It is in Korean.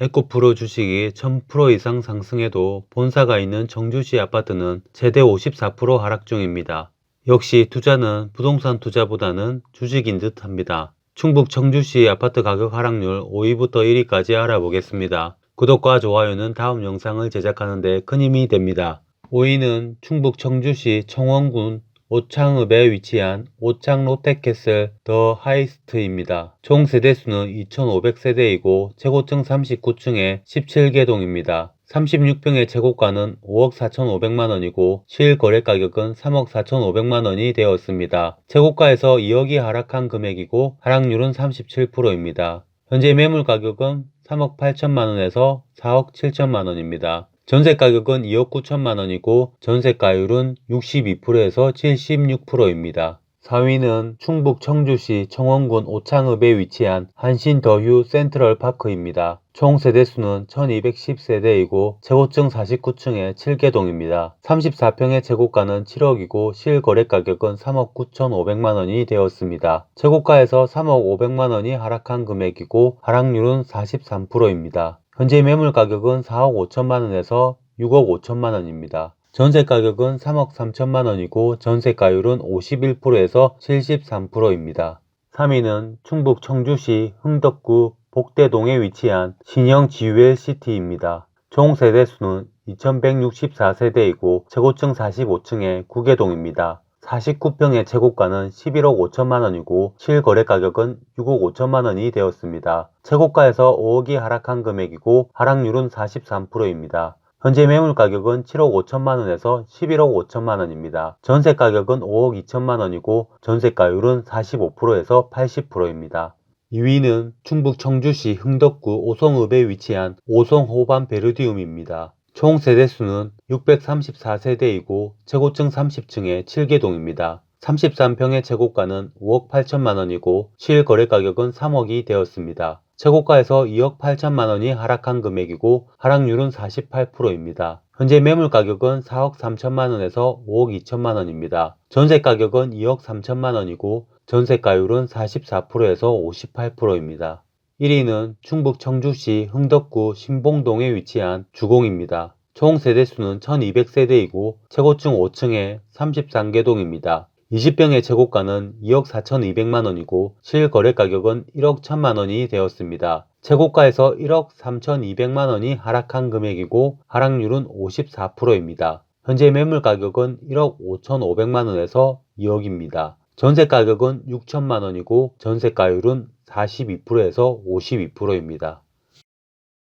에코프로 주식이 1000% 이상 상승해도 본사가 있는 정주시 아파트는 최대 54% 하락 중입니다. 역시 투자는 부동산 투자보다는 주식인 듯 합니다. 충북 청주시 아파트 가격 하락률 5위부터 1위까지 알아보겠습니다. 구독과 좋아요는 다음 영상을 제작하는 데 큰 힘이 됩니다. 5위는 충북 청주시 청원군 오창읍에 위치한 오창 롯데캐슬 더 하이스트입니다. 총 세대수는 2,500세대이고 최고층 39층에 17개 동입니다. 36평의 최고가는 5억 4,500만 원이고 실거래 가격은 3억 4,500만 원이 되었습니다. 최고가에서 2억이 하락한 금액이고 하락률은 37%입니다. 현재 매물 가격은 3억 8천만 원에서 4억 7천만 원입니다. 전세 가격은 2억 9천만 원이고 전세가율은 62%에서 76%입니다. 4위는 충북 청주시 청원군 오창읍에 위치한 한신 더휴 센트럴 파크입니다. 총 세대수는 1210세대이고 최고층 49층에 7개동입니다. 34평의 최고가는 7억이고 실거래 가격은 3억 9천5백만원이 되었습니다. 최고가에서 3억 5백만원이 하락한 금액이고 하락률은 43%입니다. 현재 매물 가격은 4억 5천만 원에서 6억 5천만 원입니다. 전세 가격은 3억 3천만 원이고 전세가율은 51%에서 73%입니다. 3위는 충북 청주시 흥덕구 복대동에 위치한 신형 지웰 시티입니다. 총 세대 수는 2164세대이고 최고층 45층에 9개동입니다. 49평의 최고가는 11억 5천만 원이고 실거래 가격은 6억 5천만 원이 되었습니다. 최고가에서 5억이 하락한 금액이고 하락률은 43%입니다. 현재 매물 가격은 7억 5천만 원에서 11억 5천만 원입니다. 전세 가격은 5억 2천만 원이고 전세가율은 45%에서 80%입니다. 2위는 충북 청주시 흥덕구 오송읍에 위치한 오송호반 베르디움입니다. 총 세대수는 634세대이고 최고층 30층에 7개동입니다. 33평의 최고가는 5억 8천만 원이고 실거래 가격은 3억이 되었습니다. 최고가에서 2억 8천만 원이 하락한 금액이고 하락률은 48%입니다. 현재 매물 가격은 4억 3천만 원에서 5억 2천만 원입니다. 전세 가격은 2억 3천만 원이고 전세가율은 44%에서 58%입니다. 1위는 충북 청주시 흥덕구 신봉동에 위치한 주공입니다. 총 세대수는 1200세대이고 최고층 5층에 33개 동입니다. 20평의 최고가는 2억 4,200만 원이고 실거래 가격은 1억 1천만 원이 되었습니다. 최고가에서 1억 3,200만 원이 하락한 금액이고 하락률은 54%입니다. 현재 매물 가격은 1억 5,500만 원에서 2억입니다. 전세 가격은 6천만 원이고 전세가율은 42%에서 52%입니다.